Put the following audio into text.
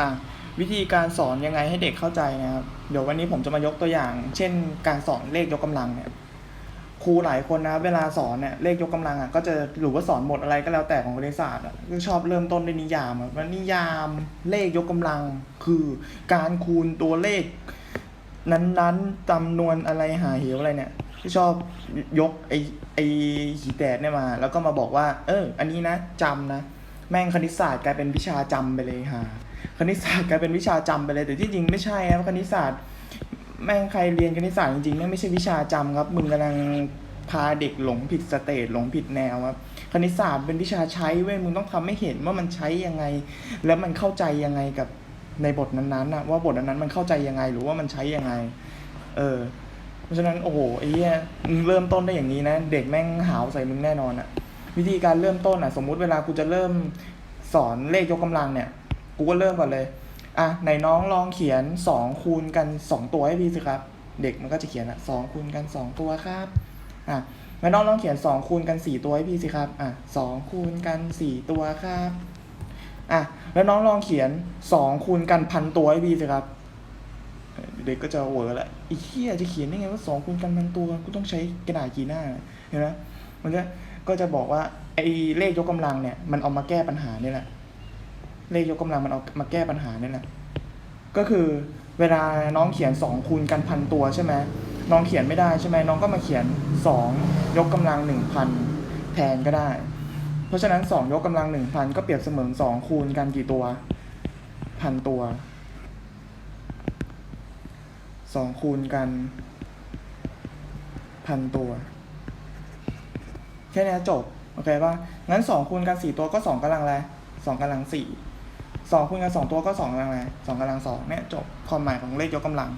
อะวิธีการสอนยังไงให้เด็กเข้าใจนะครับ เดี๋ยววันนี้ผมจะมายกตัวอย่าง เช่น การสอนเลขยกกำลังเนี่ยครูหลายคนนะเวลาสอนเนี่ยเลขยกกำลังอะก็จะหรือว่าสอนบทอะไรก็แล้วแต่ของคณิตศาสตร์อะก็ชอบเริ่มต้นด้วยนิยามอะว่านิยามเลขยกกำลัง คือการคูณตัวเลข นั้นๆจำนวนอะไรหาเหวอะไรเนี่ยที่ชอบยกไอไอหีแตดเนี่ยมา แล้วก็มาบอกว่า เออ อันนี้นะจำนะ แม่งคณิตศาสตร์กลายเป็นวิชาจำไปเลยค่ะ คณิตศาสตร์กลายเป็นวิชาจำไปเลย แต่ที่จริงไม่ใช่ครับคณิตศาสตร์ แม่งใครเรียนคณิตศาสตร์จริงๆแม่งไม่ใช่วิชาจำครับ มึงกำลังพาเด็กหลงผิดสเตจหลงผิดแนวครับคณิตศาสตร์เป็นวิชาใช้เว้ยมึงต้องทำให้เห็นว่ามันใช้ยังไง แล้วมันเข้าใจยังไงกับในบทนั้นๆนะว่าบทนั้นๆมันเข้าใจยังไงหรือว่ามันใช้ยังไง เออ เพราะฉะนั้นโอ้โหไอ้เหี้ยมึงเริ่มต้นได้อย่างนี้นะ เด็กแม่งหาวใส่มึงแน่นอนอะวิธีการเริ่มต้นอะสมมุติเวลากูจะเริ่มสอนเลขยกกำลังเนี่ย กูก็เริ่มก่อนเลย อะไหนน้องลองเขียนสองคูณกันสองตัวให้พี่สิครับ เด็กมันก็จะเขียนอะสองคูณกันสองตัวครับ อะแล้วน้องลองเขียนสองคูณกันสี่ตัวให้พี่สิครับ อะสองคูณกันสี่ตัวครับ อะแล้วน้องลองเขียนสองคูณกันพันตัวให้พี่สิครับ เด็กก็จะเวอแหละไอ้เหี้ยจะเขียนได้ไงว่าสองคูณกันพันตัวกูต้องใช้กระดาษกี่หน้าเห็นไหมมันก็ก็จะบอกว่าไอ้เลขยกกำลังเนี่ยมันเอามาแก้ปัญหานี่แหละ เลขยกกำลังมันเอามาแก้ปัญหาเนี่แหละก็คือเวลาน้องเขียนสองคูณกันพันตัวใช่ไหมน้องเขียนไม่ได้ใช่ไหมน้องก็มาเขียนสองยกกำลังหนึ่งพันแทนก็ได้ เพราะฉะนั้นสองยกกำลังหนึ่งพันก็เปรียบเสมือนสองคูณกันกี่ตัวพันตัวสองคูณกันพันตัว แค่นี้จบ โอเคป่ะงั้นสองคูณกันสี่ตัวก็สองกำลังอะไรสองกำลังสี่ สองคูณกันสองตัวก็สองกำลังอะไรสองกำลังสองเนี่ยจบความหมายของเลขยกกำลัง